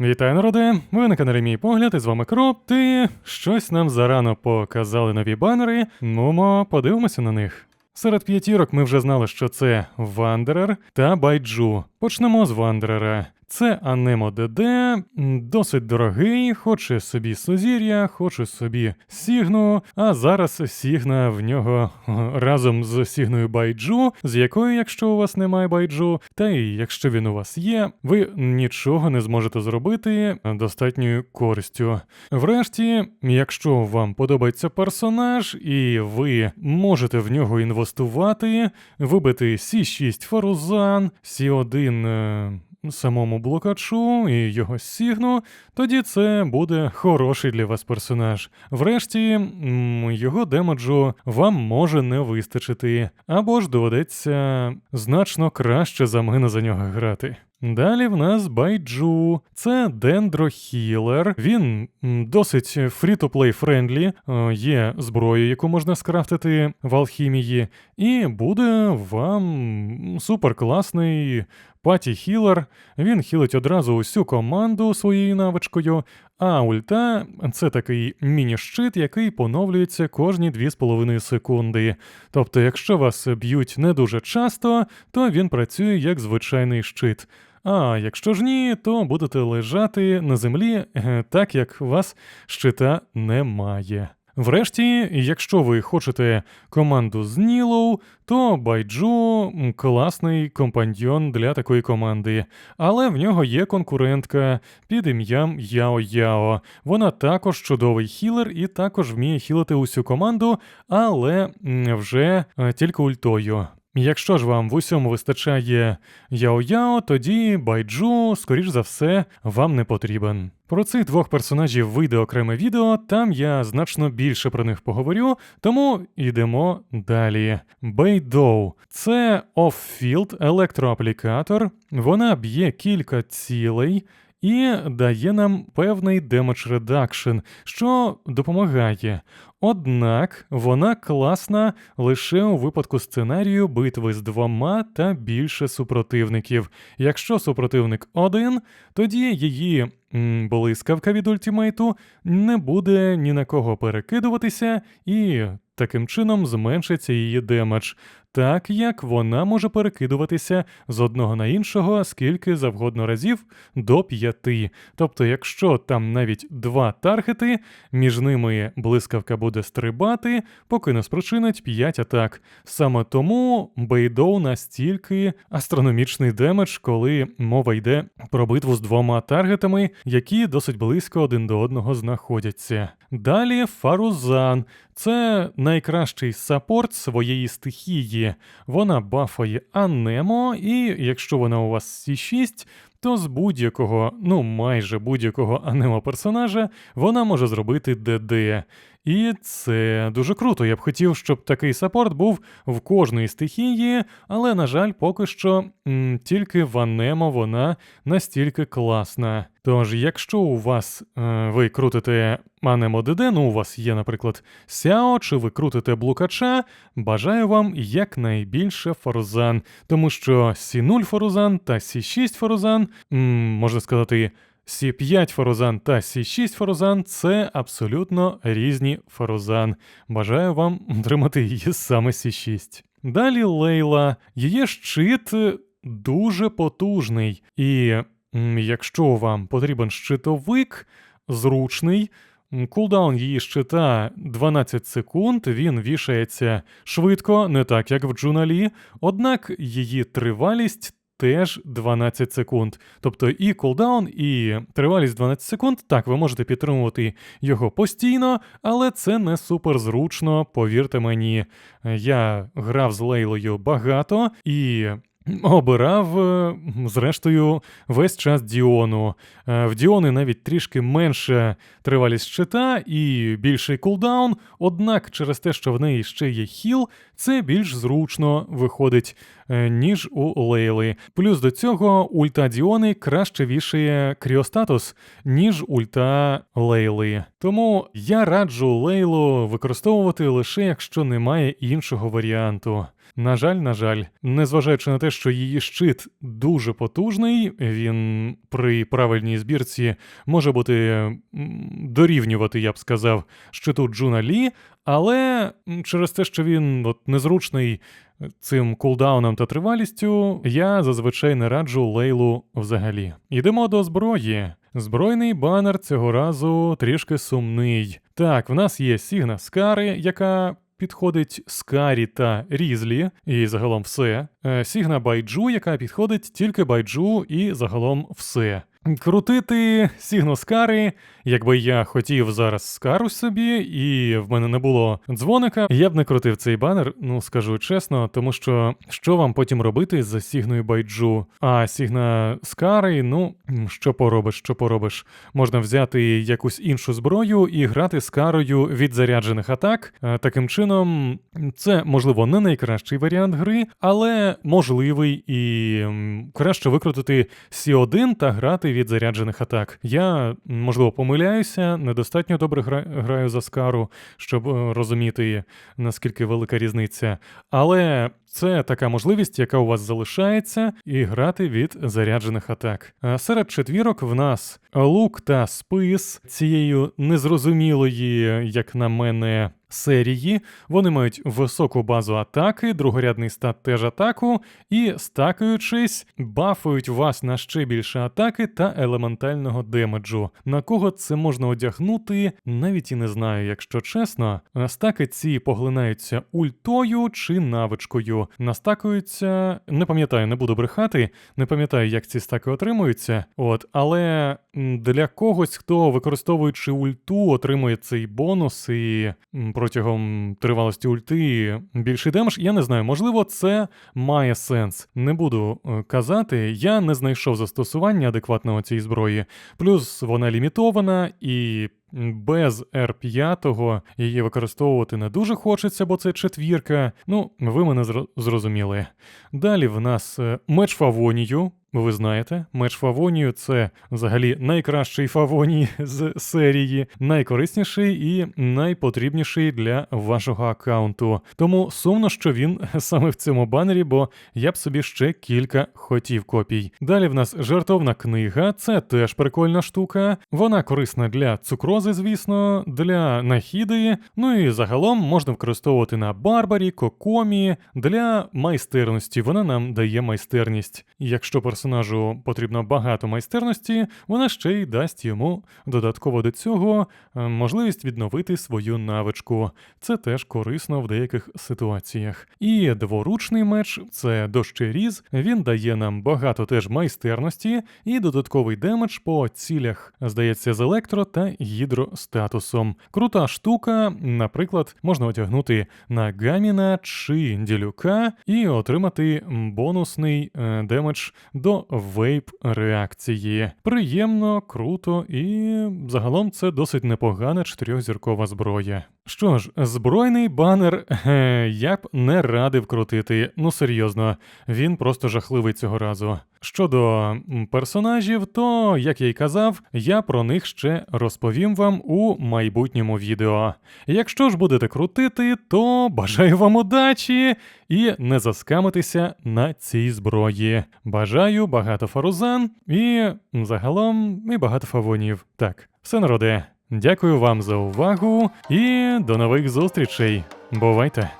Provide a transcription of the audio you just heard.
Вітаю, народи! Ви на каналі Мій Погляд, і з вами Кроп. Ти щось нам зарано показали нові банери. Нумо, подивимося на них. Серед п'ятірок ми вже знали, що це Вандерер та Байджу. Почнемо з Вандерера. Це Анемо ДД, досить дорогий, хоче собі Сузір'я, хоче собі Сігну, а зараз Сігна в нього разом з Сігною Байджу, з якою, якщо у вас немає Байджу, та і якщо він у вас є, ви нічого не зможете зробити достатньою користю. Врешті, якщо вам подобається персонаж і ви можете в нього інвестувати, вибити Сі6 Фарузан, Сі1 е, самому блокачу і його сігну, тоді це буде хороший для вас персонаж. Врешті, м, його демеджу вам може не вистачити, або ж доведеться значно краще за мене за нього грати. Далі в нас Байджу. Це дендрохілер. Він досить free-to-play френдлі, є зброєю, яку можна скрафтити в алхімії, і буде вам суперкласний паті хілер. Він хілить одразу усю команду своєю навичкою. А ульта це такий міні-щит, який поновлюється кожні 2,5 секунди. Тобто, якщо вас б'ють не дуже часто, то він працює як звичайний щит. А якщо ж ні, то будете лежати на землі, так як у вас щита немає. Врешті, якщо ви хочете команду з Нілоу, то Байджу класний компаньйон для такої команди, але в нього є конкурентка під ім'ям Яо Яо. Вона також чудовий хілер і також вміє хілити усю команду, але вже е, тільки ультою. Якщо ж вам в усьому вистачає Яо-Яо, тоді Байджу, скоріш за все, вам не потрібен. Про цих двох персонажів вийде окреме відео, там я значно більше про них поговорю, тому йдемо далі. Бейдоу це оффілд електроаплікатор, вона б'є кілька цілей. І дає нам певний демедж редакшн, що допомагає. Однак вона класна лише у випадку сценарію битви з двома та більше супротивників. Якщо супротивник один, тоді її м, блискавка від ультимейту не буде ні на кого перекидуватися, і таким чином зменшиться її демедж. Так як вона може перекидуватися з одного на іншого скільки завгодно разів до п'яти. Тобто, якщо там навіть два таргети, між ними блискавка буде стрибати, поки не спричинить 5 атак. Саме тому Бейдоу настільки астрономічний демедж, коли мова йде про битву з двома таргетами, які досить близько один до одного знаходяться. Далі Фарузан. Це найкращий сапорт своєї стихії. Вона бафає Анемо, і якщо вона у вас C6, то з будь-якого, ну майже будь-якого анемо персонажа вона може зробити ДД. І це дуже круто. Я б хотів, щоб такий саппорт був в кожної стихії, але, на жаль, поки що м, тільки в Анемо вона настільки класна. Тож, якщо у вас е, ви крутите Анемо ДД, ну у вас є, наприклад, Сяо, чи ви крутите блукача, бажаю вам якнайбільше форзан, тому що Сі0 форзан та Сі6 форзан, м, можна сказати, Сі5 форозан та Сі6 форозан це абсолютно різні форозан. Бажаю вам отримати її саме Сі6. Далі Лейла. Її щит дуже потужний. І якщо вам потрібен щитовик, зручний. Кулдаун її щита 12 секунд, він вішається швидко, не так як в Джуналі, однак її тривалість теж 12 секунд. Тобто і кулдаун, і тривалість 12 секунд. Так, ви можете підтримувати його постійно, але це не супер зручно, повірте мені. Я грав з Лейлою багато і. Обирав, е, зрештою, весь час Діону. Е, В Діони навіть трішки менша тривалість щита і більший кулдаун, однак через те, що в неї ще є хіл, це більш зручно виходить. Е, ніж у Лейли. Плюс до цього ульта Діони краще вішає кріостатус, ніж ульта Лейли. Тому я раджу Лейлу використовувати лише якщо немає іншого варіанту. На жаль, на жаль, незважаючи на те, що її щит дуже потужний, він при правильній збірці може бути дорівнювати, я б сказав, щиту Джуна Лі, але через те, що він от, незручний цим кулдауном та тривалістю, я зазвичай не раджу лейлу взагалі. Йдемо до зброї. Збройний банер цього разу трішки сумний. Так, в нас є Сігна Скари, яка підходить Скарі та Різлі, і загалом все. Е, Сігна Байджу, яка підходить тільки Байджу, і загалом все. Крутити Сігну Скари, якби я хотів зараз скару собі, і в мене не було дзвоника, я б не крутив цей банер, ну скажу чесно, тому що що вам потім робити за Сігною Байджу? А Сігна Скари, ну що поробиш, що поробиш. Можна взяти якусь іншу зброю і грати з карою від заряджених атак. Е, Таким чином, це можливо не найкращий варіант гри, але можливий і краще викрутити Сі1 та грати від заряджених атак. Я, можливо, помиляюся, недостатньо добре граю за скару, щоб е, розуміти, наскільки велика різниця. Але це така можливість, яка у вас залишається, і грати від заряджених атак. А серед четвірок в нас лук та спис цією незрозумілої, як на мене. Серії вони мають високу базу атаки, другорядний стат теж атаку, і стакаючись, бафують вас на ще більше атаки та елементального демеджу. На кого це можна одягнути, навіть і не знаю, якщо чесно. Стаки ці поглинаються ультою чи навичкою. Настакуються, не пам'ятаю, не буду брехати, не пам'ятаю, як ці стаки отримуються. От, але для когось, хто використовуючи ульту, отримує цей бонус і протягом тривалості ульти більший демедж, я не знаю, можливо, це має сенс. Не буду е, казати, я не знайшов застосування адекватного цієї зброї. Плюс вона лімітована і. Без R5 її використовувати не дуже хочеться, бо це четвірка. Ну, ви мене зрозуміли. Далі в нас е, меч Фавонію. Ви знаєте, меч Фавонію це взагалі найкращий Фавоній з серії, найкорисніший і найпотрібніший для вашого аккаунту. Тому сумно, що він саме в цьому банері, бо я б собі ще кілька хотів копій. Далі в нас жартовна книга, це теж прикольна штука. Вона корисна для цукрози, звісно, для нахіди. Ну і загалом можна використовувати на барбарі, кокомі для майстерності. Вона нам дає майстерність. Якщо персонажу потрібно багато майстерності, вона ще й дасть йому додатково до цього е, можливість відновити свою навичку. Це теж корисно в деяких ситуаціях. І дворучний меч це дощеріз. Він дає нам багато теж майстерності і додатковий демедж по цілях, здається, з електро та гідростатусом. Крута штука, наприклад, можна одягнути на Гаміна чи Ділюка і отримати бонусний е, демедж до вейп реакції. Приємно, круто і загалом це досить непогана чотирьохзіркова зброя. Що ж, збройний банер е, я б не радив крутити. Ну серйозно, він просто жахливий цього разу. Щодо персонажів, то, як я й казав, я про них ще розповім вам у майбутньому відео. Якщо ж будете крутити, то бажаю вам удачі і не заскамитися на цій зброї. Бажаю багато фарузан і загалом і багато фавонів. Так, все народе. Дякую вам за увагу і до нових зустрічей. Бувайте!